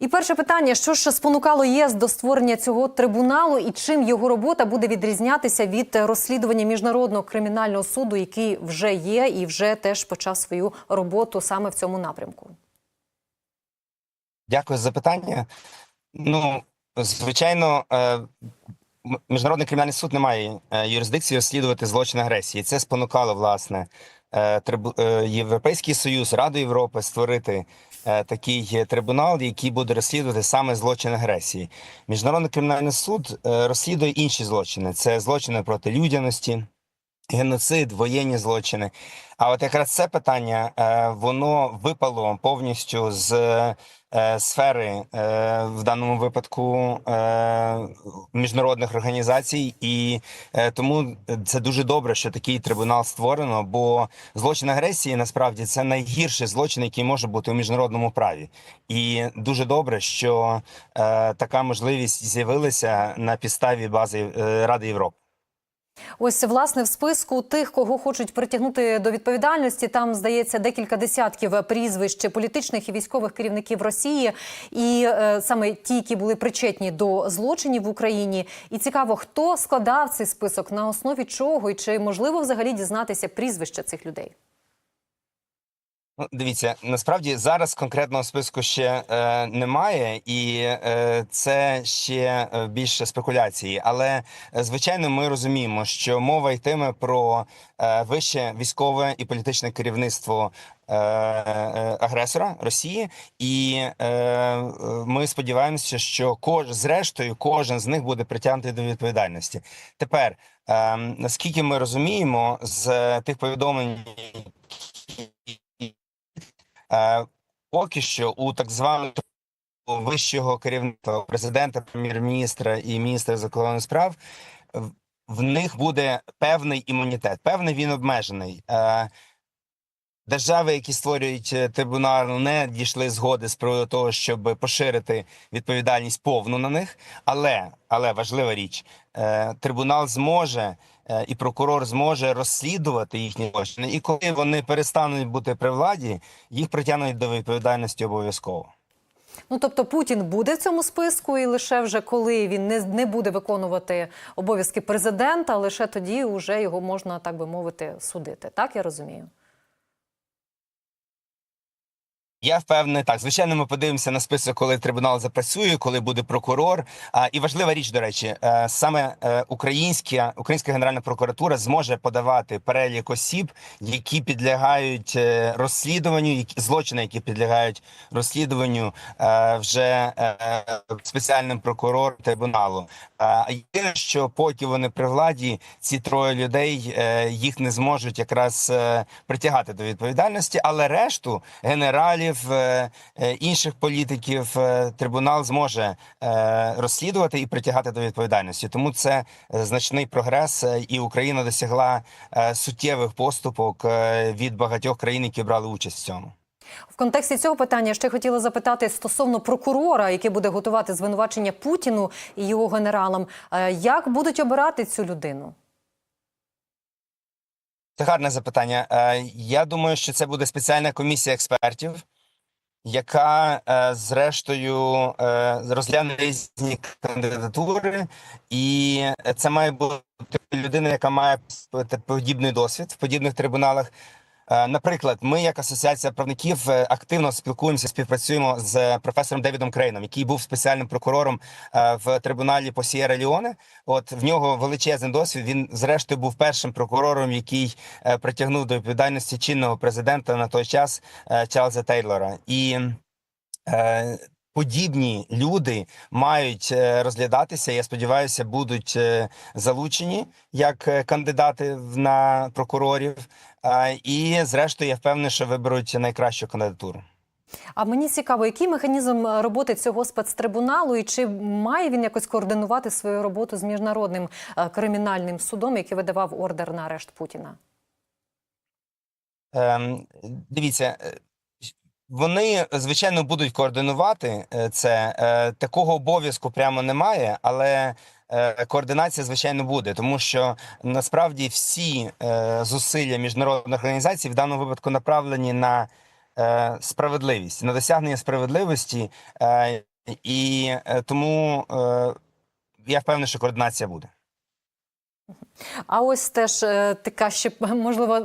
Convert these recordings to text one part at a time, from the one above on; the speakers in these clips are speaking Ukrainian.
І перше питання: що ж спонукало ЄС до створення цього трибуналу, і чим його робота буде відрізнятися від розслідування міжнародного кримінального суду, який вже є і вже теж почав свою роботу саме в цьому напрямку? Дякую за запитання. Ну, звичайно, е, міжнародний кримінальний суд не має е, юрисдикції розслідувати злочин агресії. Це спонукало власне е, Європейський Союз, Раду Європи створити такий трибунал, який буде розслідувати саме злочин агресії. Міжнародний кримінальний суд е, розслідує інші злочини: це злочини проти людяності. Геноцид, воєнні злочини. А от якраз це питання е, воно випало повністю з е, сфери е, в даному випадку міжнародних організацій, і тому це дуже добре, що такий трибунал створено. Бо злочин агресії насправді це найгірший злочин, який може бути у міжнародному праві, і дуже добре, що така можливість з'явилася на підставі бази Ради Європи. Ось власне в списку тих, кого хочуть притягнути до відповідальності, там здається декілька десятків прізвищ політичних і військових керівників Росії, і е, саме ті, які були причетні до злочинів в Україні. І цікаво, хто складав цей список, на основі чого, і чи можливо взагалі дізнатися прізвища цих людей? Ну, дивіться, насправді зараз конкретного списку ще е, немає, і е, це ще е, більше спекуляції. Але е, звичайно, ми розуміємо, що мова йтиме про е, вище військове і політичне керівництво е, агресора Росії, і е, ми сподіваємося, що кож, зрештою кожен з них буде притягнутий до відповідальності. Тепер е, наскільки ми розуміємо, з тих повідомлень. Поки що у так званого вищого керівництва президента, прем'єр-міністра і міністра закордонних справ в- них буде певний імунітет. Певний він обмежений. Е, Держави, які створюють е, трибунал, не дійшли згоди з приводу того, щоб поширити відповідальність повну на них. Але але важлива річ: е, трибунал зможе е, і прокурор зможе розслідувати їхні злочини. І коли вони перестануть бути при владі, їх притягнуть до відповідальності обов'язково. Ну тобто Путін буде в цьому списку, і лише вже коли він не, не буде виконувати обов'язки президента, лише тоді вже його можна так би мовити судити. Так я розумію. Я впевнений, так звичайно, ми подивимося на список, коли трибунал запрацює, коли буде прокурор. А і важлива річ, до речі, е, саме е, українська українська генеральна прокуратура зможе подавати перелік осіб, які підлягають е, розслідуванню, які злочини, які підлягають розслідуванню вже спеціальним прокурором трибуналу. Єдине, що поки вони при владі, ці троє людей їх не зможуть якраз притягати до відповідальності, але решту генералів е, е, інших політиків е, трибунал зможе е, розслідувати і притягати до відповідальності. Тому це значний прогрес, і Україна досягла суттєвих поступок від багатьох країн, які брали участь в цьому. В контексті цього питання ще хотіла запитати стосовно прокурора, який буде готувати звинувачення Путіну і його генералам. Як будуть обирати цю людину? Це гарне запитання. Я думаю, що це буде спеціальна комісія експертів, яка е, зрештою е, розгляне різні кандидатури, і це має бути людина, яка має подібний досвід в подібних трибуналах. Е, Наприклад, ми, як асоціація правників, е, активно спілкуємося, співпрацюємо з професором Девідом Крейном, який був спеціальним прокурором е, в трибуналі по Сієра Ліоне. От в нього величезний досвід. Він, зрештою, був першим прокурором, який притягнув до відповідальності чинного президента на той час Чарльза Тейлора. І подібні люди мають розглядатися. Я сподіваюся, будуть залучені як кандидати на прокурорів. І, зрештою, я впевнений, що виберуть найкращу кандидатуру. А мені цікаво, який механізм е, роботи цього спецтрибуналу, і чи має він якось координувати свою роботу з міжнародним е, кримінальним судом, який видавав ордер на арешт Путіна? Ем, Дивіться, е, вони звичайно будуть координувати це. Такого обов'язку прямо немає, але координація звичайно буде, тому що насправді всі е, зусилля міжнародних організацій в даному випадку направлені на е, справедливість, на досягнення справедливості, е, і е, тому е, я впевнений, що координація буде. А ось теж е, така ще можливо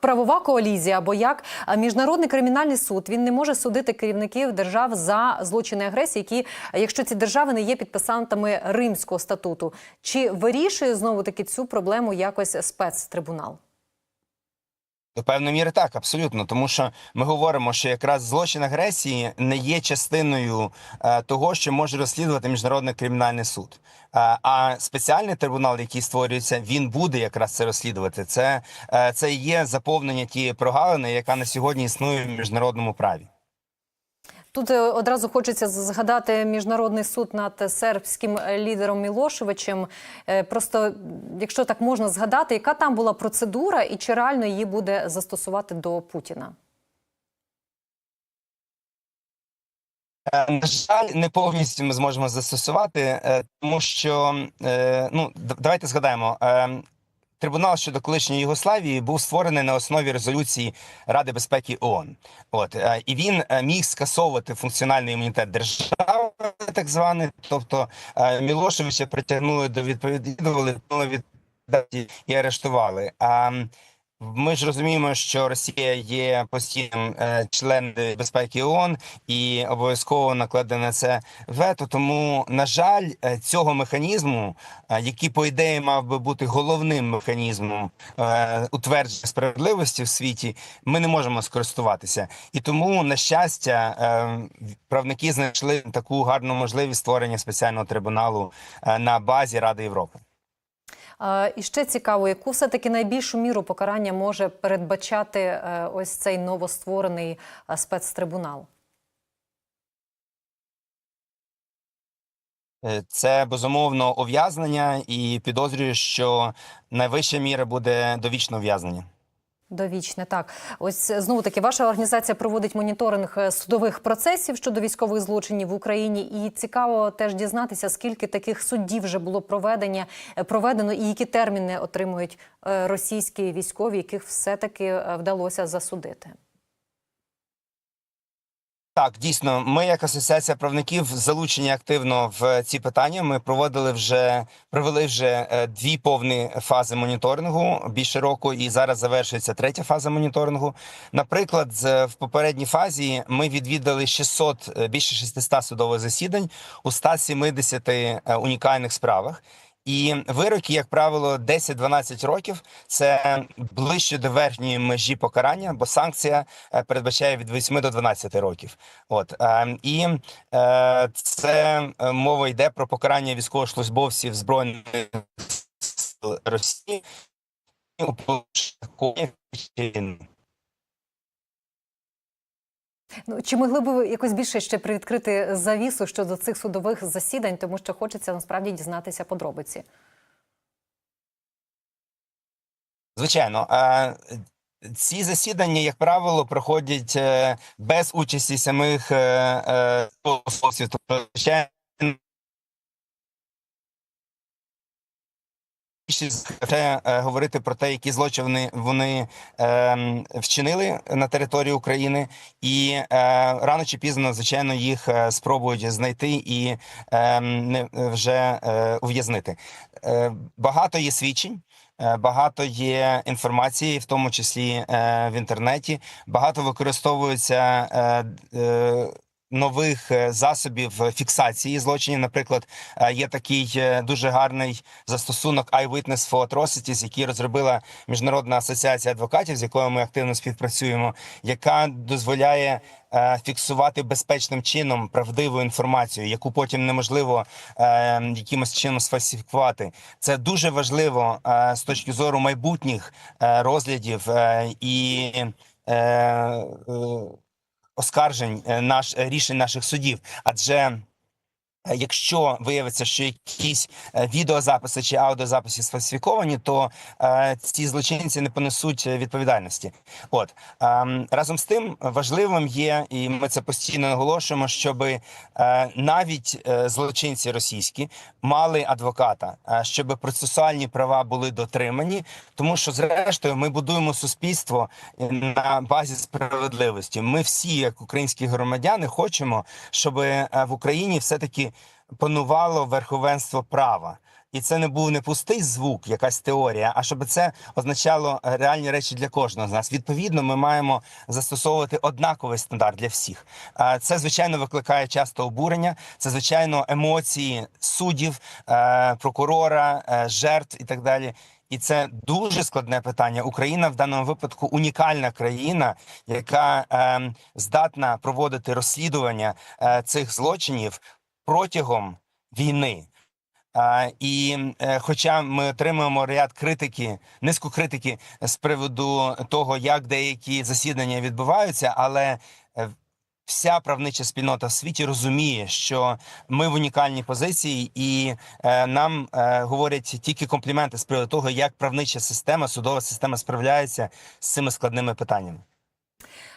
правова коалізія, або як міжнародний кримінальний суд він не може судити керівників держав за злочини агресії, які, якщо ці держави не є підписантами Римського статуту, чи вирішує знову таки цю проблему якось спецтрибунал? До певної міри так, абсолютно, тому що ми говоримо, що якраз злочин агресії не є частиною е, того, що може розслідувати міжнародний кримінальний суд. Е, а спеціальний трибунал, який створюється, він буде якраз це розслідувати. Це, е, це є заповнення тієї прогалини, яка на сьогодні існує в міжнародному праві. Тут е, одразу хочеться згадати міжнародний суд над сербським лідером Мілошевичем. Е, Просто, якщо так можна згадати, яка там була процедура і чи реально її буде застосувати до Путіна? Е, На жаль, не повністю ми зможемо застосувати, тому що ну давайте згадаємо. Трибунал щодо колишньої Югославії був створений на основі резолюції Ради безпеки ООН. От е, і він е, міг скасовувати функціональний імунітет держави, так званий. Тобто е, Мілошевича притягнули до відповідальності і арештували. Ми ж розуміємо, що Росія є постійним е, членом безпеки ООН і обов'язково накладе на це вето. Тому, на жаль, е, цього механізму, е, який по ідеї мав би бути головним механізмом утвердження справедливості в світі, ми не можемо скористуватися. І тому, на щастя, правники знайшли таку гарну можливість створення спеціального трибуналу на базі Ради Європи. І ще цікаво, яку все-таки найбільшу міру покарання може передбачати е, ось цей новостворений е, спецтрибунал? Е, Це безумовно ув'язнення, і підозрюю, що найвища міра буде довічне ув'язнення. Довічне так. Ось е, знову таки ваша організація проводить моніторинг е, судових процесів щодо військових злочинів в Україні. І цікаво теж дізнатися, скільки таких суддів вже було проведення е, проведено, і які терміни отримують російські військові, яких все таки вдалося засудити. Так, дійсно, ми, як асоціація правників, залучені активно в ці питання. Ми проводили вже провели вже е, дві повні фази моніторингу більше року, і зараз завершується третя фаза моніторингу. Наприклад, в попередній фазі ми відвідали 600, е, більше 600 судових засідань у 170 е, унікальних справах. І вироки, як правило, 10-12 років це ближче до верхньої межі покарання, бо санкція е, передбачає від 8 до 12 років. От е, і е, це мова йде про покарання військовослужбовців збройних сил Росії у. Ну чи могли б ви якось більше ще привідкрити завісу щодо цих судових засідань, тому що хочеться насправді дізнатися подробиці. Звичайно, А... ці засідання, як правило, проходять е, без участі самих е, е. Тобто, говорити про те, які злочини вони е, вчинили на території України, і е, рано чи пізно, звичайно, їх е, спробують знайти і е, не вже е, ув'язнити. Е, багато є свідчень. Е, Багато є інформації, в тому числі е, в інтернеті. Багато використовується е, е, нових е, засобів фіксації злочинів. Наприклад, е, є такий е, дуже гарний застосунок Eyewitness for Atrocities, який розробила міжнародна асоціація адвокатів, з якою ми активно співпрацюємо, яка дозволяє е, фіксувати безпечним чином правдиву інформацію, яку потім неможливо е, якимось чином сфальсифікувати. Це дуже важливо е, з точки зору майбутніх е, розглядів е, і. Е, е, Оскаржень е, наш е, рішень наших судів, адже Якщо виявиться, що якісь е, відеозаписи чи аудіозаписи сфальсифіковані, то е, ці злочинці не понесуть е, відповідальності. От ем, разом з тим важливим є, і ми це постійно наголошуємо, щоб е, навіть е, злочинці російські мали адвоката, е, щоб процесуальні права були дотримані, тому що зрештою ми будуємо суспільство е, на базі справедливості. Ми всі, як українські громадяни, хочемо, щоб е, в Україні все таки панувало верховенство права. І це не був не пустий звук, якась теорія, а щоб це означало реальні речі для кожного з нас. Відповідно, ми маємо застосовувати однаковий стандарт для всіх. Це звичайно викликає часто обурення. Це звичайно емоції суддів, е, прокурора, е, жертв і так далі. І це дуже складне питання. Україна в даному випадку унікальна країна, яка е, здатна проводити розслідування е, цих злочинів протягом війни. А, і е, хоча ми отримуємо ряд критики, низку критики з приводу того, як деякі засідання відбуваються, але е, вся правнича спільнота в світі розуміє, що ми в унікальній позиції, і е, нам е, говорять тільки компліменти з приводу того, як правнича система, судова система справляється з цими складними питаннями.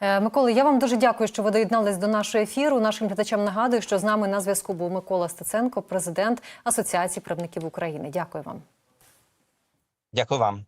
Е, Микола, я вам дуже дякую, що ви доєднались до нашого ефіру. Нашим глядачам нагадую, що з нами на зв'язку був Микола Стеценко, президент Асоціації правників України. Дякую вам. Дякую вам.